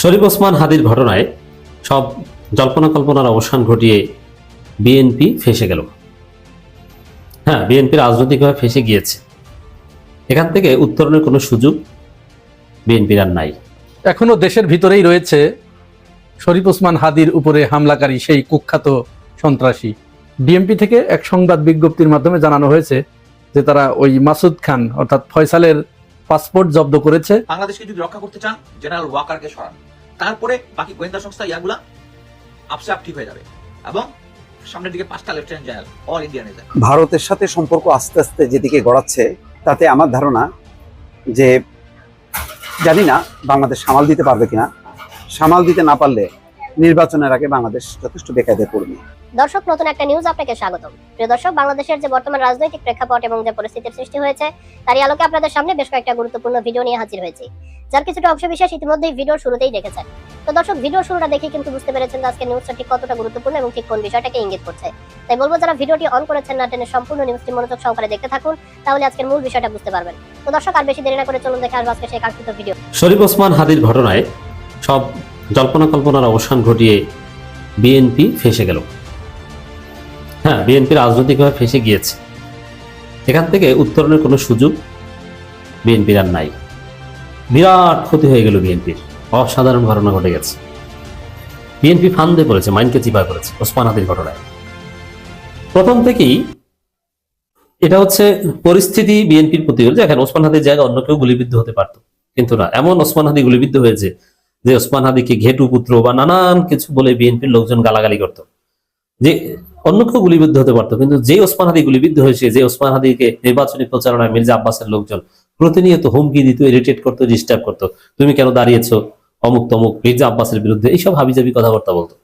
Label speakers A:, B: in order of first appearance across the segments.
A: শরীফ ওসমান হাদির ঘটনায় সব জল্পনা কল্পনার অবসান ঘটিয়ে বিএনপি ফেসে গেল। হ্যাঁ বিএনপি রাজনৈতিকভাবে ফেসে গিয়েছে। এখান থেকে উত্তরণের কোনো সুযোগ বিএনপির আর নাই।
B: এখনও দেশের ভিতরেই রয়েছে শরীফ ওসমান হাদির উপরে হামলাকারী সেই কুখ্যাত সন্ত্রাসী। ডিএমপি থেকে এক সংবাদ বিজ্ঞপ্তির মাধ্যমে জানানো হয়েছে যে তারা ওই মাসুদ খান, অর্থাৎ ফয়সালের পাসপোর্ট জব্দ করেছে।
C: বাংলাদেশকে যদি রক্ষা করতে চান জেনারেল ওয়াকারকে সরান। তারপরে বাকি গোয়েন্দা সংস্থা ইয়াগুলা আপসে আপ ঠিক হয়ে যাবে। এবং সামনের দিকে পাঁচটা লেফটেন্যান্ট জেনারেল অল ইন্ডিয়ান
D: ভারতের সাথে সম্পর্ক আস্তে আস্তে যেদিকে গড়াচ্ছে তাতে আমার ধারণা যে জানি না বাংলাদেশ সামাল দিতে পারবে কিনা। সামাল দিতে না পারলে নির্বাচনের আগে বাংলাদেশ যথেষ্ট বেকায়দায় পড়বে।
E: দর্শক, নতুন একটা নিউজ আপনাকে স্বাগতম। প্রিয় দর্শক, বাংলাদেশের যে বর্তমান রাজনৈতিক প্রেক্ষাপট এবং যে পরিস্থিতির সৃষ্টি হয়েছে, তারই আলোকে আপনাদের সামনে বেশ কয়েকটা গুরুত্বপূর্ণ ভিডিও নিয়ে হাজির হয়েছি। যার কিছুটা অংশ বিশেষ ইতিমধ্যেই ভিডিওর শুরুতেই দেখেছেন। তো দর্শক ভিডিওর শুরুটা দেখে কিন্তু বুঝতে পেরেছেন আজকে নিউজটা ঠিক কতটা গুরুত্বপূর্ণ এবং ঠিক কোন বিষয়টাকে ইঙ্গিত করছে। তাই বলব, যারা ভিডিওটি অন করেছেন না টেনে সম্পূর্ণ নিউজটি মনোযোগ সহকারে দেখতে থাকুন, তাহলে আজকের মূল বিষয়টা বুঝতে পারবেন। তো দর্শক, আর বেশি দেরি না করে চলুন দেখে আসব আজকে সেই কাঙ্ক্ষিত ভিডিও
A: শরীফ ওসমান হাদির ঘটনায় সব জল্পনা কল্পনার অবসান ঘটিয়ে বিএনপি ফেসে গেল। হ্যাঁ বিএনপি রাজনৈতিকভাবে ফেসে গিয়েছে। এখান থেকে উত্তরণের কোনো সুযোগ বিএনপির আর নাই। বিরাট ক্ষতি হয়ে গেল বিএনপির অসাধারণ ঘটনা ঘটে গেছে। বিএনপি ফান্দে পড়েছে, মাইনকে চিপা করেছে ওসমান হাদির ঘটনায়। প্রথম থেকেই এটা হচ্ছে পরিস্থিতি বিএনপির প্রতি যে এখন ওসমান হাদির জায়গায় অন্য কেউ গুলিবিদ্ধ হতে পারতো। কিন্তু না, এমন ওসমান হাদি গুলিবিদ্ধ হয়েছে যে ওসমান হাদিকে ঘেটু পুত্র বা নানান কিছু বলে বিএনপির লোকজন গালাগালি করত। যে অন্য কেউ গুলিবিদ্ধ হতে পারতো, কিন্তু যে ওসমান হাদি গুলিবিদ্ধ হয়েছে যে ওসমান হাদিকে নির্বাচনী প্রচারণায় মির্জা আব্বাসের লোকজন প্রতিনিয়ত হুমকি দিত, ইরিটেট করতো ডিস্টার্ব করতো। তুমি কেন দাঁড়িয়েছো? অমুক তমুক, মির্জা আব্বাসের বিরুদ্ধে এইসব হাবিজাবি কথাবার্তা বলতো।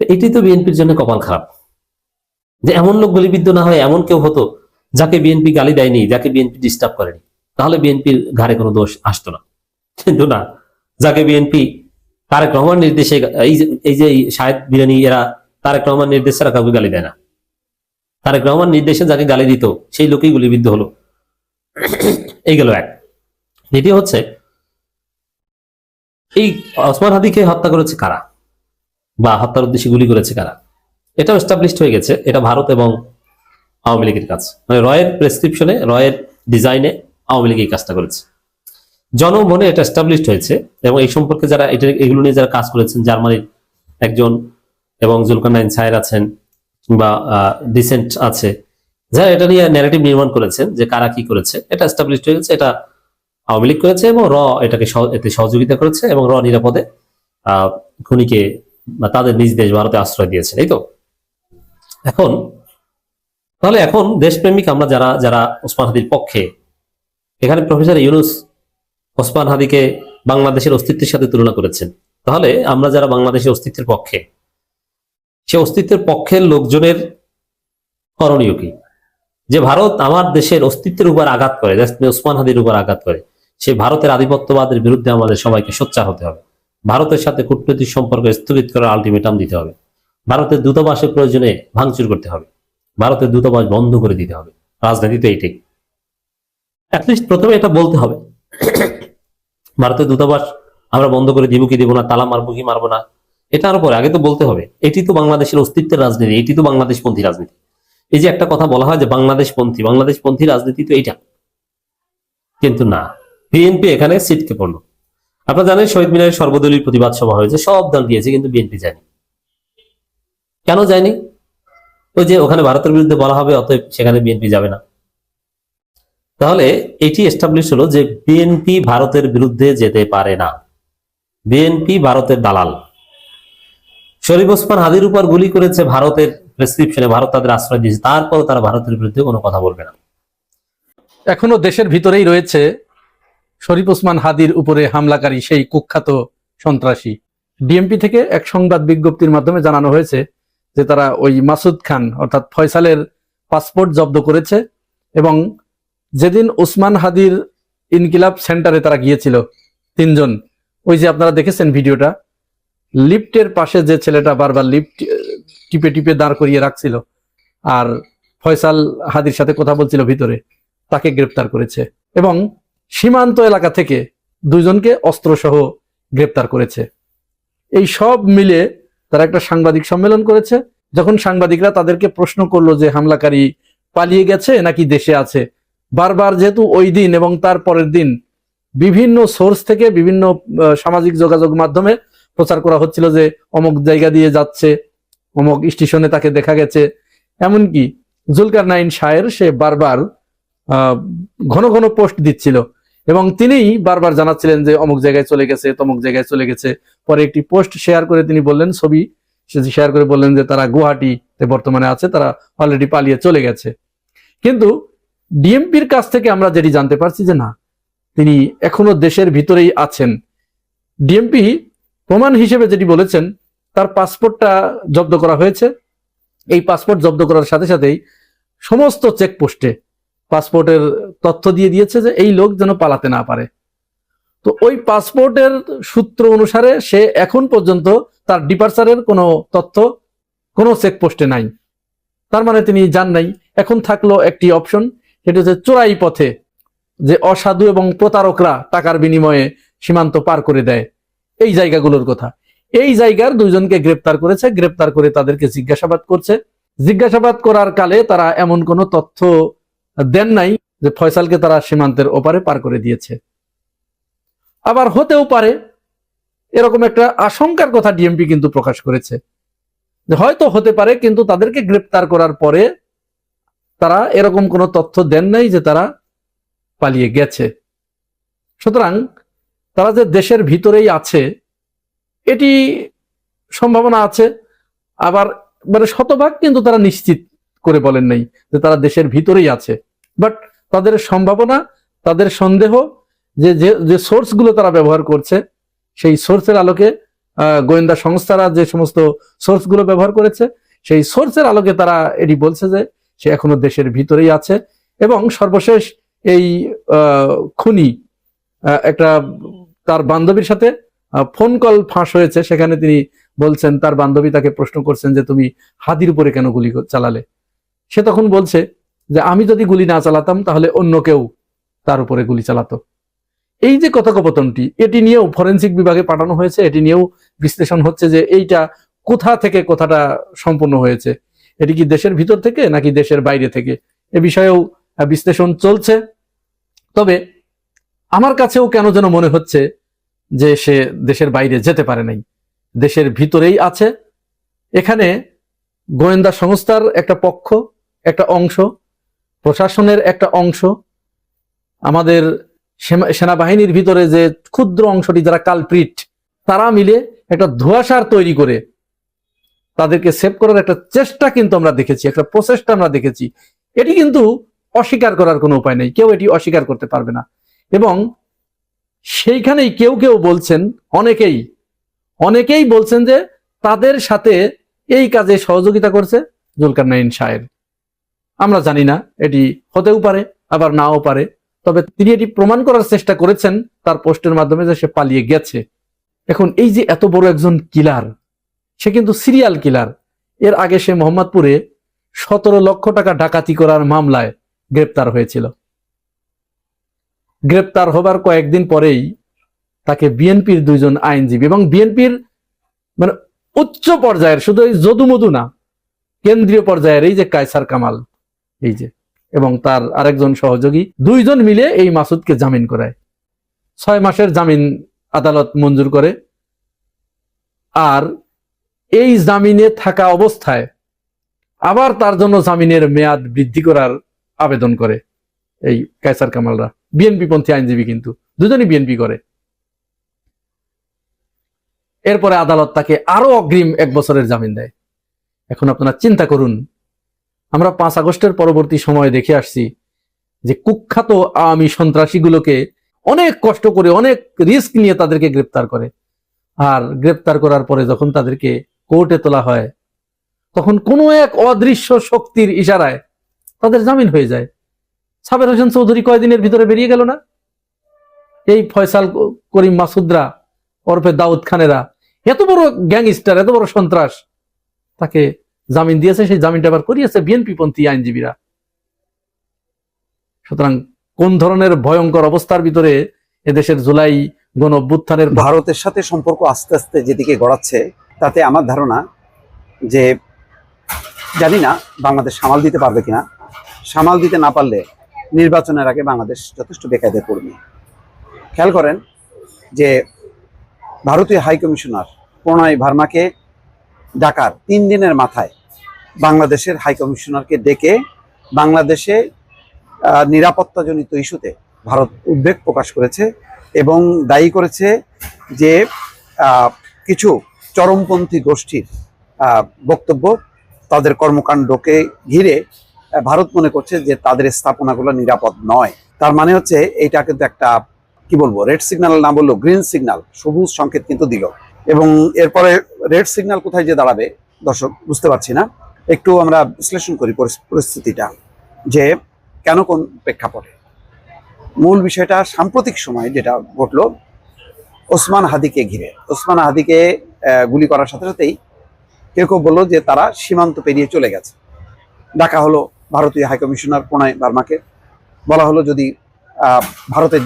A: তো এটাই তো বিএনপির জন্য কপাল খারাপ। যে এমন লোক গুলিবিদ্ধ না হয় এমন কেউ হতো যাকে বিএনপি গালি দেয়নি, যাকে বিএনপি ডিস্টার্ব করেনি। তাহলে বিএনপির ঘাড়ে কোনো দোষ আসতো না। কিন্তু না, যাকে বিএনপি তারেক রহমান নির্দেশে এই যে শাহেদ বিরানি এরা তারেক রহমান নির্দেশ ছাড়া কাউকে গালি দেয় না। তারেক রহমান নির্দেশে যাকে গালি দিত, সেই লোকেই গুলিবিদ্ধ হলো। এই গেল এক। দ্বিতীয় হচ্ছে, এই ওসমান হাদিকে হত্যা করেছে কারা? বা হত্যার উদ্দেশ্যে গুলি করেছে কারা? এটাও এস্টাবলিশড হয়ে গেছে। এটা ভারত এবং আওয়ামী লীগের কাজ। মানে রয়ের প্রেসক্রিপশনে রয়ের ডিজাইনে আওয়ামী লীগ এই কাজটা করেছে। জনমনে এটা এস্টাবলিশড হয়েছে এবং এই সম্পর্কে যারা, এটা, এগুলো নিয়ে যারা কাজ করেছেন, জার্মানির একজন এবং জুলকানাইন সাহের আছেন কিংবা ডিসেন্ট আছে। যারা এটা নিয়ে ন্যারেটিভ নির্মাণ করেছেন যে কারা কি করেছে। এটা এস্টাবলিশড হয়ে গেছে, এটা আওয়ামী লীগ করেছে এবং র এটাকে এতে সহযোগিতা করেছে এবং র নিরাপদে খুনিকে তাদের নিজ দেশ ভারতে আশ্রয় দিয়েছে এই তো? এখন, তাহলে এখন দেশপ্রেমিক আমরা যারা যারা ওসমান হাদির পক্ষে, এখানে প্রফেসর ইউনুস ওসমান হাদিকে বাংলাদেশের অস্তিত্বের সাথে তুলনা করেছেন। তাহলে আমরা যারা বাংলাদেশের অস্তিত্বের পক্ষে সে অস্তিত্বের পক্ষের লোকজনের করণীয় কি? যে ভারত আমার দেশের অস্তিত্বের উপর আঘাত করে ওসমান হাদির উপর আঘাত করে, সে ভারতের আধিপত্যবাদের বিরুদ্ধে আমাদের সবাইকে সোচ্চার হতে হবে। ভারতের সাথে কূটনৈতিক সম্পর্ক স্থগিত করার আলটিমেটাম দিতে হবে। ভারতের দূতাবাসের প্রয়োজনে ভাঙচুর করতে হবে। ভারতের দূতাবাস বন্ধ করে দিতে হবে। রাজনীতি তো এইটাই অ্যাটলিস্ট প্রথমে এটা বলতে হবে। ভারতের দূতাবাস আমরা বন্ধ করে দিব কি দিব না, তালা মারবো কি মারবো না এটার পরে আগে তো বলতে হবে, এটি তো বাংলাদেশের অস্তিত্বের রাজনীতি, এটি তো বাংলাদেশপন্থী রাজনীতি। এই যে একটা কথা বলা হয় যে বাংলাদেশপন্থী বাংলাদেশপন্থী রাজনীতি তো এইটা। কিন্তু না বিএনপি এখানে সিটকে পড়ল। আপনারা জানেন শহীদ মিনারের সর্বদলীয় প্রতিবাদ সভা হয়েছে, সব দল গিয়েছে কিন্তু বিএনপি যায়নি। কেন যায়নি? ওই যে ওখানে ভারতের বিরুদ্ধে বলা হবে, অতএব সেখানে বিএনপি যাবে না। তাহলে এটি এস্টাবলিশ হলো যে বিএনপি ভারতের বিরুদ্ধে যেতে পারে না। বিএনপি ভারতের দালাল। শরীফ ওসমান হাদির উপর গুলি করেছে ভারতের প্রেসক্রিপশনে ভারত তাদের আশ্রয় দিয়েছে। তারপর তারা ভারতের বিরুদ্ধে কোনো কথা বলবে না।
B: এখনও দেশের ভিতরেই রয়েছে শরীফ ওসমান হাদির উপরে হামলাকারী সেই কুখ্যাত সন্ত্রাসী। ডিএমপি থেকে এক সংবাদ বিজ্ঞপ্তির মাধ্যমে জানানো হয়েছে যে তারা ওই মাসুদ খান, অর্থাৎ ফয়সালের পাসপোর্ট জব্দ করেছে এবং যেদিন ওসমান হাদির ইনকিলাব সেন্টারে তারা গিয়েছিল তিনজন। ওই যে আপনারা দেখেছেন ভিডিওটা লিফটের পাশে যে ছেলেটা বারবার লিফট টিপে টিপে দাঁড় করিয়ে রাখছিল আর ফয়সাল হাদির সাথে কথা বলছিল ভিতরে, তাকে গ্রেপ্তার করেছে এবং সীমান্ত এলাকা থেকে দুইজনকে অস্ত্রসহ গ্রেপ্তার করেছে। এই সব মিলে তারা একটা সাংবাদিক সম্মেলন করেছে, যখন সাংবাদিকরা তাদেরকে প্রশ্ন করল যে হামলাকারী পালিয়ে গেছে নাকি দেশে আছে। বারবার যেহেতু ওই দিন এবং তার পরের দিন বিভিন্ন সোর্স থেকে বিভিন্ন সামাজিক যোগাযোগ মাধ্যমে প্রচার করা হচ্ছিল যে অমুক জায়গা দিয়ে যাচ্ছে, অমুক স্টেশনে তাকে দেখা গেছে। এমনকি জুলকার নাইন শায়ের সে বারবার ঘন ঘন পোস্ট দিচ্ছিল। এবং তিনিই বারবার জানাচ্ছিলেন যে অমুক জায়গায় চলে গেছে, তমুক জায়গায় চলে গেছে। পরে একটি পোস্ট শেয়ার করে তিনি বললেন, ছবি শেয়ার করে বললেন যে তারা গুয়াহাটিতে বর্তমানে আছে, তারা অলরেডি পালিয়ে চলে গেছে। কিন্তু ডিএমপির কাছ থেকে আমরা যেটি জানতে পারছি যে না, তিনি এখনও দেশের ভিতরেই আছেন। ডিএমপি প্রমাণ হিসেবে যেটি বলেছেন, তার পাসপোর্টটা জব্দ করা হয়েছে। এই পাসপোর্ট জব্দ করার সাথে সাথেই সমস্ত চেকপোস্টে পাসপোর্টের তথ্য দিয়ে দিয়েছে যে এই লোক যেন পালাতে না পারে। তো ওই পাসপোর্টের সূত্র অনুসারে সে এখন পর্যন্ত তার ডিপার্চারের কোনো তথ্য, কোনো চেকপোস্টে নাই। তার মানে তিনি যান নাই। এখন থাকল একটি অপশন, সেটা হচ্ছে চোরাই পথে যে অসাধু এবং প্রতারকরা টাকার বিনিময়ে সীমান্ত পার করে দেয়। এই জায়গাগুলোর কথা। এই জায়গার দুইজনকে গ্রেপ্তার করেছে, গ্রেপ্তার করে তাদেরকে জিজ্ঞাসাবাদ করছে। জিজ্ঞাসাবাদ করার কালে তারা এমন কোনো তথ্য দেন নাই যে ফয়সালকে তারা সীমান্তের ওপারে পার করে দিয়েছে। আবার হতেও পারে, এরকম একটা আশঙ্কার কথা ডিএমপি কিন্তু প্রকাশ করেছে। হয়তো হতে পারে, কিন্তু তাদেরকে গ্রেপ্তার করার পরে তারা এরকম কোনো তথ্য দেন নাই যে তারা পালিয়ে গেছে। সুতরাং তারা যে দেশের ভিতরেই আছে, এটি সম্ভাবনা আছে, আবার মানে শতভাগ কিন্তু তারা নিশ্চিত করে বলেন নাই যে তারা দেশের ভিতরেই আছে। বাট তাদের সম্ভাবনা, তাদের সন্দেহ যে, যে- সোর্সগুলো তারা ব্যবহার করছে, সেই সোর্সের আলোকে গোয়েন্দা সংস্থারা যে সমস্ত সোর্সগুলো ব্যবহার করেছে, সেই সোর্সের আলোকে তারা এটি বলছে যে, সে এখনও দেশের ভিতরেই আছে এবং সর্বশেষ এই খুনি একটা তার বান্ধবীর সাথে ফোন কল ফাঁস হয়েছে। সেখানে তিনি বলছেন, তার বান্ধবী তাকে প্রশ্ন করছেন যে, তুমি হাদির উপরে কেন গুলি চালালে? সে তখন বলছে যে, আমি যদি গুলি না চালাতাম, তাহলে অন্য কেউ তার উপরে গুলি চালাতো। এই যে কথোপকথনটি, এটি নিয়েও ফরেন্সিক বিভাগে পাঠানো হয়েছে। এটি নিয়েও বিশ্লেষণ হচ্ছে যে, এইটা কোথা থেকে কথাটা সম্পূর্ণ হয়েছে? এটি কি দেশের ভিতর থেকে নাকি দেশের বাইরে থেকে? এ বিষয়েও বিশ্লেষণ চলছে। তবে আমার কাছেও কেন যেন মনে হচ্ছে যে সে দেশের বাইরে যেতে পারে নাই। দেশের ভিতরেই আছে। এখানে গোয়েন্দা সংস্থার একটা পক্ষ, একটা অংশ, প্রশাসনের একটা অংশ, আমাদের সেনাবাহিনীর ভিতরে যে ক্ষুদ্র অংশটি যারা কালপ্রিট, তারা মিলে একটা ধোঁয়াশার তৈরি করে তাদেরকে সেভ করার একটা চেষ্টা কিন্তু আমরা দেখেছি, একটা প্রচেষ্টা আমরা দেখেছি। এটি কিন্তু অস্বীকার করার কোনো উপায় নেই। কেউ এটি অস্বীকার করতে পারবে না। এবং সেইখানেই কেউ কেউ বলছেন, অনেকেই অনেকেই বলছেন যে তাদের সাথে এই কাজে সহযোগিতা করছে জুলকার নাইন শায়ের। আমরা জানি না, এটি হতেও পারে, আবার নাও পারে, তবে তিনি এটি প্রমাণ করার চেষ্টা করেছেন তার পোস্টের মাধ্যমে যে সে পালিয়ে গেছে। এখন এই যে এত বড় একজন কিলার, সে কিন্তু সিরিয়াল কিলার। এর আগে সে মোহাম্মদপুরে সতেরো লক্ষ টাকা ডাকাতি করার মামলায় গ্রেপ্তার হয়েছিল। গ্রেপ্তার হবার কয়েকদিন পরেই তাকে বিএনপির দুইজন আইনজীবী এবং বিএনপির মানে উচ্চ পর্যায়ের শুধু এই যদুমধু না, কেন্দ্রীয় পর্যায়ের এই যে কায়সার কামাল, এই যে, এবং তার আরেকজন সহযোগী, দুইজন মিলে এই মাসুদকে জামিন করায়। ছয় মাসের জামিন আদালত মঞ্জুর করে। আর এই জামিনে থাকা অবস্থায় আবার তার জন্য জামিনের মেয়াদ বৃদ্ধি করার আবেদন করে। এই কায়সার কামালরা। বিএনপি পন্থী আইনজীবী কিন্তু, দুজনই বিএনপি করে। এরপরে আদালত তাকে আরও অগ্রিম এক বছরের জামিন দেয়। এখন আপনারা চিন্তা করুন, আমরা পাঁচ আগস্টের পরবর্তী সময়ে দেখে আসছি যে কুখ্যাত আওয়ামী সন্ত্রাসীগুলোকে অনেক কষ্ট করে, অনেক রিস্ক নিয়ে তাদেরকে গ্রেপ্তার করে। আর গ্রেপ্তার করার পরে যখন তাদেরকে কোর্টে তোলা হয়, তখন কোনো এক অদৃশ্য শক্তির ইশারায় তাদের জামিন হয়ে যায়। সাবের হোসেন চৌধুরী কয়দিনের ভিতরে বেরিয়ে গেল না? এই ফয়সাল করিম মাসুদরা, ওরফে দাউদ খানেরা, এত বড় গ্যাংস্টার, এত বড় সন্ত্রাস, তাকে জামিন দিয়েছে, সেই জামিনটা আবার করিয়েছে বিএনপি পন্থী আইনজীবীরা। সুতরাং কোন ধরনের ভয়ঙ্কর অবস্থার ভিতরে এদেশের জুলাই গণ অভ্যুত্থানের
D: ভারতের সাথে সম্পর্ক আস্তে আস্তে যেদিকে গড়াচ্ছে, তাতে আমার ধারণা যে জানি না বাংলাদেশ সামাল দিতে পারবে কিনা। সামাল দিতে না পারলে নির্বাচনের আগে বাংলাদেশ যথেষ্ট বেকায়দে পড়বে খেয়াল করেন যে ভারতীয় হাই কমিশনার প্রণয় ভার্মাকে ডাকার তিন দিনের মাথায় বাংলাদেশের হাই কমিশনারকে ডেকে বাংলাদেশে নিরাপত্তাজনিত ইস্যুতে ভারত উদ্বেগ প্রকাশ করেছে এবং দায়ী করেছে যে কিছু চরমপন্থী গোষ্ঠীর বক্তব্য তাদের কর্মকাণ্ডকে ঘিরে ভারত মনে করছে যে তাদের স্থাপনাগুলো নিরাপদ নয়। তার মানে হচ্ছে এইটা কিন্তু একটা, কি বলব রেড সিগন্যাল না বলল গ্রিন সিগন্যাল সবুজ সংকেত কিন্তু দিল। এবং এরপরে রেড সিগন্যাল কোথায় যে দাঁড়াবে, দর্শক, বুঝতে পারছি না। একটু আমরা বিশ্লেষণ করি পরিস্থিতিটা, যে কেন কোন প্রেক্ষাপটে। মূল বিষয়টা সাম্প্রতিক সময় যেটা ঘটলো, ওসমান হাদিকে ঘিরে। ওসমান হাদিকে গুলি করার সাথে সাথেই কেউ কেউ বলল যে তারা সীমান্ত পেরিয়ে চলে গেছে। ডাকা হলো ভারতীয় হাইকমিশনার প্রণয় বার্মাকে বলা হলো যদি ভারতে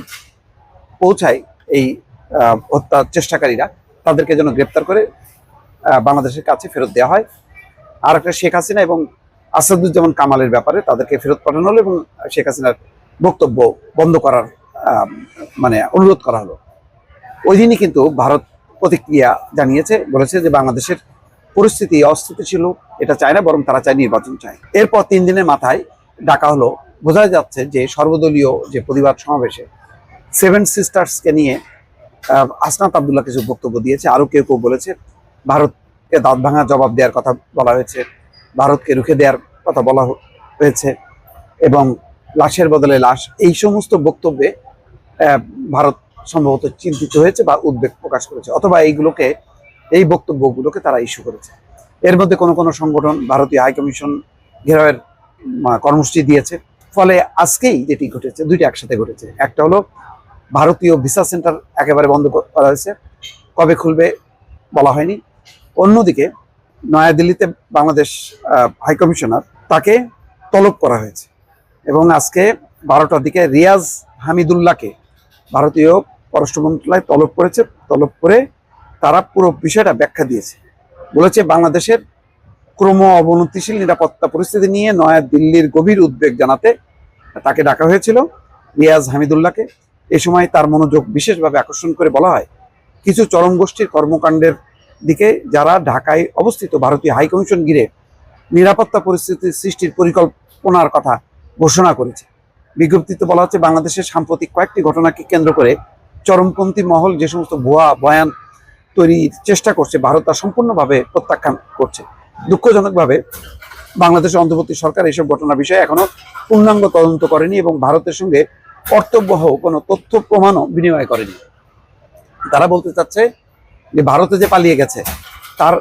D: পৌঁছায় এই হত্যা চেষ্টাকারীরা, তাদেরকে যেন গ্রেপ্তার করে বাংলাদেশের কাছে ফেরত দেওয়া হয়। আর একটা শেখ হাসিনা এবং আসাদুজ্জামান কামালের ব্যাপারে তাদেরকে ফেরত পাঠানো হলো এবং শেখ হাসিনার বক্তব্য বন্ধ করার মানে অনুরোধ করা হলো। ওই দিনই কিন্তু ভারত প্রতিক্রিয়া জানিয়েছে, বলেছে যে বাংলাদেশের পরিস্থিতি অস্থিতিশীল, এটা চায় না, বরং তারা চায় নির্বাচন চায়। এরপর তিন দিনের মাথায় ডাকা হলো, বোঝা যাচ্ছে যে সর্বদলীয় যে প্রতিবাদ সমাবেশে সেভেন সিস্টার্সকে নিয়ে আসনাত আবদুল্লাহ কিছু বক্তব্য দিয়েছে, আরও কেউ কেউ বলেছে, ভারতকে দাঁত ভাঙা জবাব দেওয়ার কথা বলা হয়েছে, ভারতকে রুখে দেওয়ার কথা বলা হয়েছে, এবং লাশের বদলে লাশ, এই সমস্ত বক্তব্যে ভারত সম্ভবত চিন্তিত হয়েছে বা উদ্বেগ প্রকাশ করেছে, অথবা এইগুলোকে এই বক্তব্যগুলোকে তারা ইস্যু করেছে। এর মধ্যে কোনো কোনো সংগঠন ভারতীয় হাইকমিশন ঘেরাওয়ের কর্মসূচি দিয়েছে। ফলে আজকেই যেটি ঘটেছে, দুইটা একসাথে ঘটেছে। একটা হলো, ভারতীয় ভিসা সেন্টার একেবারে বন্ধ করা হয়েছে। কবে খুলবে বলা হয়নি। অন্যদিকে, নয়াদিল্লিতে বাংলাদেশ হাইকমিশনার তাকে তলব করা হয়েছে। এবং আজকে বারোটার দিকে রিয়াজ হামিদুল্লাহকে ভারতীয় পররাষ্ট্র মন্ত্রণালয় তলব করেছে। তলব করে তারা পুরো বিষয়টা ব্যাখ্যা দিয়েছে। বলেছে, বাংলাদেশের ক্রম অবনতিশীল নিরাপত্তা পরিস্থিতি নিয়ে নয়া দিল্লির গভীর উদ্বেগ জানাতে তাকে ডাকা হয়েছিল রিয়াজ হামিদুল্লাহকে। এ সময় তার মনোযোগ বিশেষভাবে আকর্ষণ করে বলা হয়, কিছু চরম গোষ্ঠীর কর্মকাণ্ডের দিকে যারা ঢাকায় অবস্থিত ভারতীয় হাইকমিশন ঘিরে নিরাপত্তা পরিস্থিতি সৃষ্টির পরিকল্পনার কথা ঘোষণা করেছে। বিজ্ঞপ্তিতে বলা হচ্ছে, বাংলাদেশের সাম্প্রতিক কয়েকটি ঘটনাকে কেন্দ্র করে চরমপন্থী মহল যে সমস্ত ভুয়া বয়ান তৈরির চেষ্টা করছে, ভারত তা সম্পূর্ণভাবে প্রত্যাখ্যান করছে। দুঃখজনকভাবে বাংলাদেশের অন্তর্বর্তী সরকার এইসব ঘটনার বিষয়ে এখনও পূর্ণাঙ্গ তদন্ত করেনি এবং ভারতের সঙ্গে কর্তব্যহ কোনো তথ্য প্রমাণও বিনিময় করেনি। তারা বলতে চাচ্ছে যে ভারতে যে পালিয়ে গেছে, তার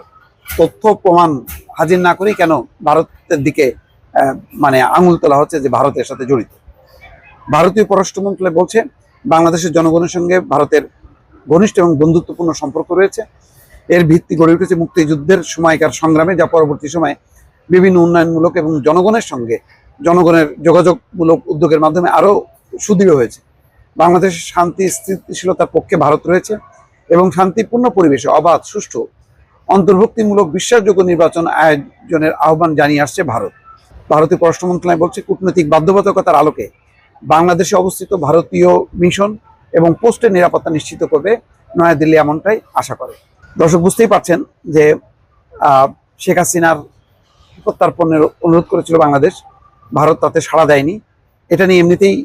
D: তথ্য প্রমাণ হাজির না করেই কেন ভারতের দিকে মানে আঙুল তোলা হচ্ছে যে ভারতের সাথে জড়িত। ভারতীয় পররাষ্ট্র মন্ত্রণালয় বলছে, বাংলাদেশের জনগণের সঙ্গে ভারতের ঘনিষ্ঠ এবং বন্ধুত্বপূর্ণ সম্পর্ক রয়েছে। এর ভিত্তি গড়ে উঠেছে মুক্তিযুদ্ধের সময়কার সংগ্রামে, যা পরবর্তী সময়ে বিভিন্ন উন্নয়নমূলক এবং জনগণের সঙ্গে জনগণের যোগাযোগমূলক উদ্যোগের মাধ্যমে আরও সুদৃঢ় হয়েছে। বাংলাদেশের শান্তি স্থিতিশীলতার পক্ষে ভারত রয়েছে এবং শান্তিপূর্ণ পরিবেশে অবাধ, সুষ্ঠু, অন্তর্ভুক্তিমূলক, বিশ্বাসযোগ্য নির্বাচন আয়োজনের আহ্বান জানিয়ে আসছে ভারত। ভারতীয় পররাষ্ট্র মন্ত্রণালয় বলছে, কূটনৈতিক বাধ্যবাধকতার আলোকে বাংলাদেশে অবস্থিত ভারতীয় মিশন এবং পোস্টের নিরাপত্তা নিশ্চিত করবে। নয়াদিল্লি এমনটাই আশা করে। দর্শক, বুঝতেই পারছেন যে শেখ হাসিনার প্রত্যার্পণের অনুরোধ করেছিল বাংলাদেশ। ভারত তাতে সাড়া দেয়নি। এটা নিয়ে এমনিতেই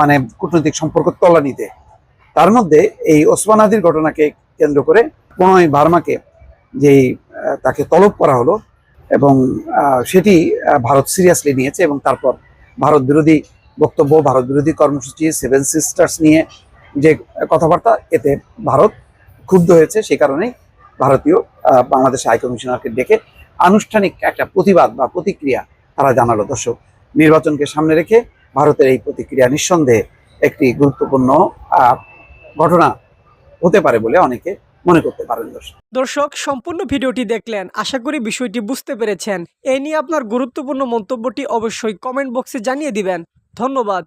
D: মানে কূটনৈতিক সম্পর্ক তলানিতে। তার মধ্যে এই ওসমান আদির ঘটনাকে কেন্দ্র করে প্রণয় ভার্মাকে যেই তাকে তলব করা হলো এবং সেটি ভারত সিরিয়াসলি নিয়েছে এবং তারপর ভারত বিরোধী বক্তব্য, ভারত বিরোধী কর্মসূচি, সেভেন সিস্টার্স নিয়ে যে কথাবার্তা, এতে ভারত ক্ষুব্ধ হয়েছে সে কারণেই ভারতীয় বাংলাদেশ হাই কমিশনারকে ডেকে আনুষ্ঠানিক একটা প্রতিবাদ বা প্রতিক্রিয়া তারা জানালো। দর্শক, নির্বাচনকে সামনে রেখে ভারতের এই প্রতিক্রিয়া নিঃসন্দেহে একটি গুরুত্বপূর্ণ ঘটনা হতে পারে বলে অনেকে মনে করতে পারেন। দর্শক
F: দর্শক, সম্পূর্ণ ভিডিওটি দেখলেন। আশা করি বিষয়টি বুঝতে পেরেছেন। এ নিয়ে আপনার গুরুত্বপূর্ণ মন্তব্যটি অবশ্যই কমেন্ট বক্সে জানিয়ে দিবেন। ধন্যবাদ।